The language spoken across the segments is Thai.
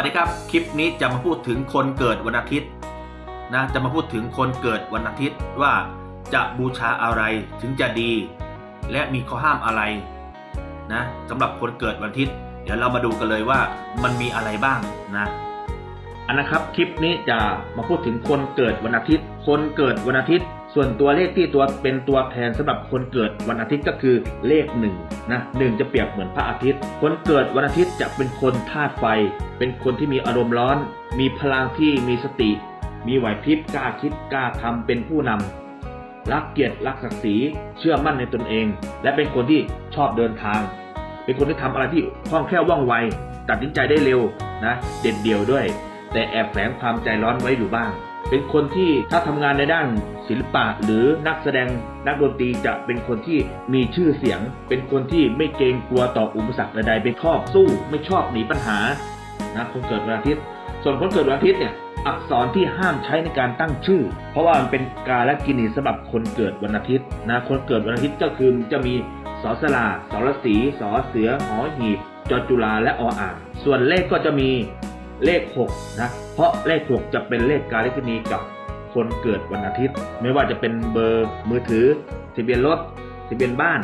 วัสดีครับ คลิปนี้จะมาพูดถึงคนเกิดวันอาทิตย์นะจะมาพูดถึงคนเกิดวันอาทิตย์ว่าจะบูชาอะไรถึงจะดี และมีข้อห้ามอะไรนะสำหรับคนเกิดวันอาทิตย์ เดี๋ยวเรามาดูกันเลยว่ามันมีอะไรบ้างนะอันนะครับคลิปนี้จะมาพูดถึงคนเกิดวันอาทิตย์ คนเกิดวันอาทิตย์ ส่วนตัวเลขที่ตัวเป็นตัวแทนสำหรับคนเกิดวันอาทิตย์ก็คือเลขหนึ่งนะหนึ่งจะเปรียบเหมือนพระอาทิตย์ คนเกิดวันอาทิตย์จะเป็นคนธาตุไฟ เป็นคนที่มีอารมณ์ร้อน มีพลังที่มีสติ มีไหวพริบกล้าคิดกล้าทำเป็นผู้นำรักเกียรติรักศักดิ์ศรีเชื่อมั่นในตนเอง และเป็นคนที่ชอบเดินทาง เป็นคนที่ทำอะไรที่คล่องแคล่วว่องไวตัดสินใจได้เร็วนะ เด็ดเดี่ยวด้วย แต่แอบแฝงความใจร้อนไว้อยู่บ้าง เป็นคนที่ถ้าทำงานในด้านศิลปะหรือนักแสดงนักดนตรีจะเป็นคนที่มีชื่อเสียง เป็นคนที่ไม่เกรงกลัวต่ออุปสรรคใดๆเป็นชอบสู้ ไม่ชอบหนีปัญหานะคนเกิดวันอาทิตย์ ส่วนคนเกิดวันอาทิตย์เนี่ยอักษรที่ห้ามใช้ในการตั้งชื่อ เพราะว่ามันเป็นกาลกินีสำหรับคนเกิดวันอาทิตย์นะคนเกิดวันอาทิตย์ก็คือจะมีสอสลาสรสีสอเสือหอหีบจอจุลาและออ่างส่วนเลขก็จะมี เลข6นะเพราะเลข 6 จะเป็นเลขกาลกินีกับคนเกิดวันอาทิตย์ ไม่ว่าจะเป็นเบอร์มือถือทะเบียนรถทะเบียนบ้าน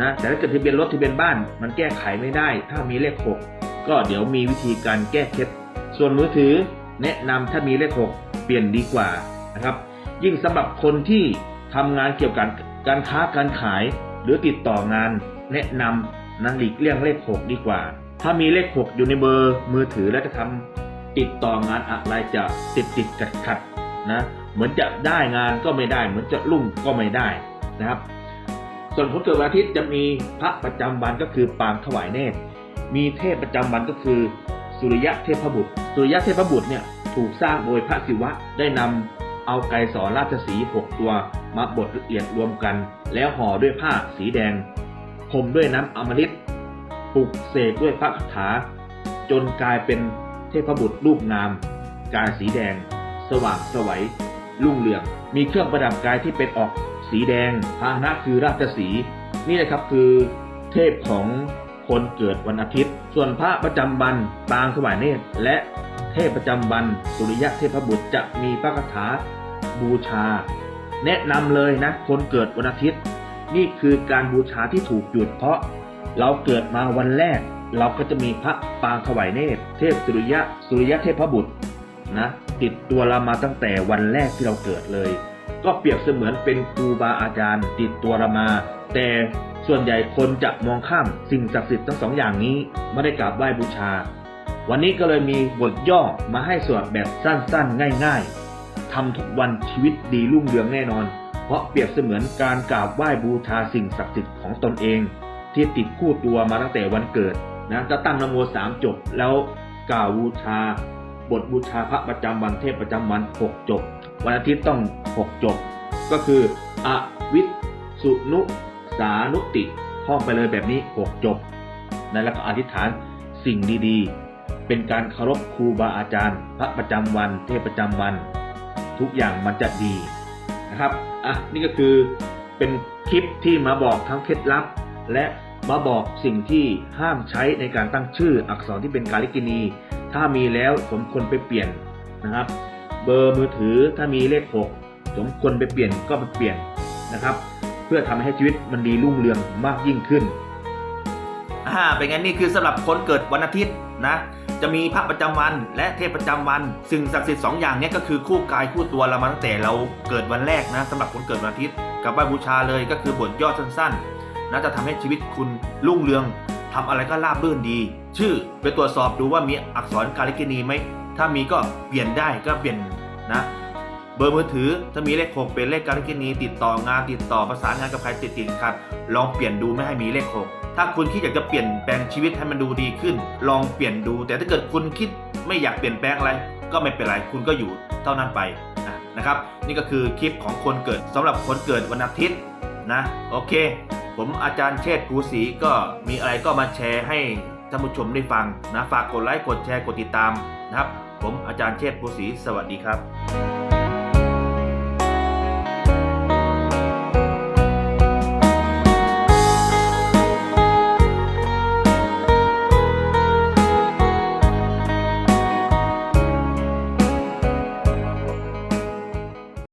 นะแต่ถ้าเกิดทะเบียนรถทะเบียนบ้าน มันแก้ไขไม่ได้ ถ้ามีเลข 6 ก็เดี๋ยวมีวิธีการแก้เคล็ดส่วนมือถือแนะนำถ้ามีเลข 6 เปลี่ยนดีกว่านะครับ ยิ่งสำหรับคนที่ทำงานเกี่ยวกับการค้าการขาย หรือติดต่องาน แนะนำนะหลีกเลี่ยงเลข 6 ดีกว่า ถ้ามีเลข 6 อยู่ในเบอร์มือถือแล้วจะทำติดต่องานอะไรจะติดติดขัดขัดนะเหมือนจะได้งานก็ไม่ได้ เหมือนจะรุ่งก็ไม่ได้นะครับ ส่วนคนเกิดวันอาทิตย์จะมีพระประจำวันก็คือปางถวายเนตรมีเทพประจำวันก็คือ สุริยะเทพบุตร สุริยะเทพบุตรเนี่ยถูกสร้างโดยพระศิวะได้นำเอาไกสอนราชสีห์หกตัวมาบดละเอียดรวมกัน แล้วห่อด้วยผ้าสีแดงพรมด้วยน้ำอมฤต ลุกเสกด้วยพระคาถา จนกลายเป็นเทพบุตรรูปงาม กายสีแดง สว่างสวัยรุ่งเรือง มีเครื่องประดับกายที่เป็นออกสีแดงพาหนะคือราชสี นี่แหละครับคือเทพของคนเกิดวันอาทิตย์ ส่วนพระประจำวันปางถวายเนตร และเทพประจำวันสุริยะเทพบุตรจะมีพระคาถาบูชา แนะนำเลยนะคนเกิดวันอาทิตย์ นี่คือการบูชาที่ถูกจุดเพราะ เราเกิดมาวันแรก เราก็จะมีพระปางถวายเนตรเทพสุริยะสุริยะเทพบุตรนะติดตัวเรามาตั้งแต่วันแรกที่เราเกิดเลย ก็เปรียบเสมือนเป็นครูบาอาจารย์ ติดตัวเรามา แต่ส่วนใหญ่คนจะมองข้ามสิ่งศักดิ์สิทธิ์ทั้งสองอย่างนี้ไม่ได้กราบไหว้บูชา วันนี้ก็เลยมีบทย่อมาให้สวดแบบสั้นๆ ง่าย ๆทำทุกวันชีวิตดีรุ่งเรืองแน่นอน เพราะเปรียบเสมือนการกราบไหว้บูชาสิ่งศักดิ์สิทธิ์ของตนเอง ที่ติดคู่ตัวมาตั้งแต่วันเกิดนะจะตั้งนโมสามจบ แล้วกล่าวบูชา บทบูชาพระประจำวันเทพประจำวัน6จบ วันอาทิตย์ต้อง6จบ ก็คืออวิสุนุสานุติท่องไปเลยแบบนี้6จบนะแล้วก็อธิษฐานสิ่งดีๆ เป็นการเคารพครูบาอาจารย์ พระประจำวัน เทพประจำวัน ทุกอย่างมันจะดีนะครับอะนี่ก็คือเป็นคลิปที่มาบอกทั้งเคล็ดลับและ มาบอกสิ่งที่ห้ามใช้ในการตั้งชื่ออักษรที่เป็นกาลิกินี ถ้ามีแล้วสมควรไปเปลี่ยนนะครับ เบอร์มือถือถ้ามีเลข 6 สมควรไปเปลี่ยนก็ไปเปลี่ยนนะครับ เพื่อทำให้ชีวิตมันดีรุ่งเรืองมากยิ่งขึ้นอ่าเป็นไงนี่คือสำหรับคนเกิดวันอาทิตย์นะจะมีพระประจำวันและเทพประจำวัน สิ่งศักดิ์สิทธิ์สองอย่างนี้ก็คือคู่กายคู่ตัวเรามาตั้งแต่เราเกิดวันแรกนะสำหรับคนเกิดวันอาทิตย์กับไหว้บูชาเลยก็คือบทย่อสั้นๆ นะจะทำให้ชีวิตคุณรุ่งเรืองทำอะไรก็ราบรื่นดี ชื่อไปตรวจสอบดูว่ามีอักษรกาลิกินีไหมถ้ามีก็เปลี่ยนได้ก็เปลี่ยนนะเบอร์มือถือถ้ามีเลข6เป็นเลขการกินีติดต่องานติดต่อประสานงานกับใครติดติดขัดลองเปลี่ยนดูไม่ให้มีเลข6ถ้าคุณคิดอยากจะเปลี่ยนแปลงชีวิตให้มันดูดีขึ้น ลองเปลี่ยนดู แต่ถ้าเกิดคุณคิดไม่อยากเปลี่ยนแปลงอะไร ก็ไม่เป็นไรคุณก็อยู่เท่านั้นไปนะนะครับ นี่ก็คือคลิปของคนเกิดสำหรับคนเกิดวันอาทิตย์นะโอเค ผมอาจารย์เชษฐภูศรีก็มีอะไรก็มาแชร์ให้ท่านผู้ชมได้ฟังนะฝากกดไลค์กดแชร์กดติดตามนะครับ ผมอาจารย์เชษฐภูศรีสวัสดีครับ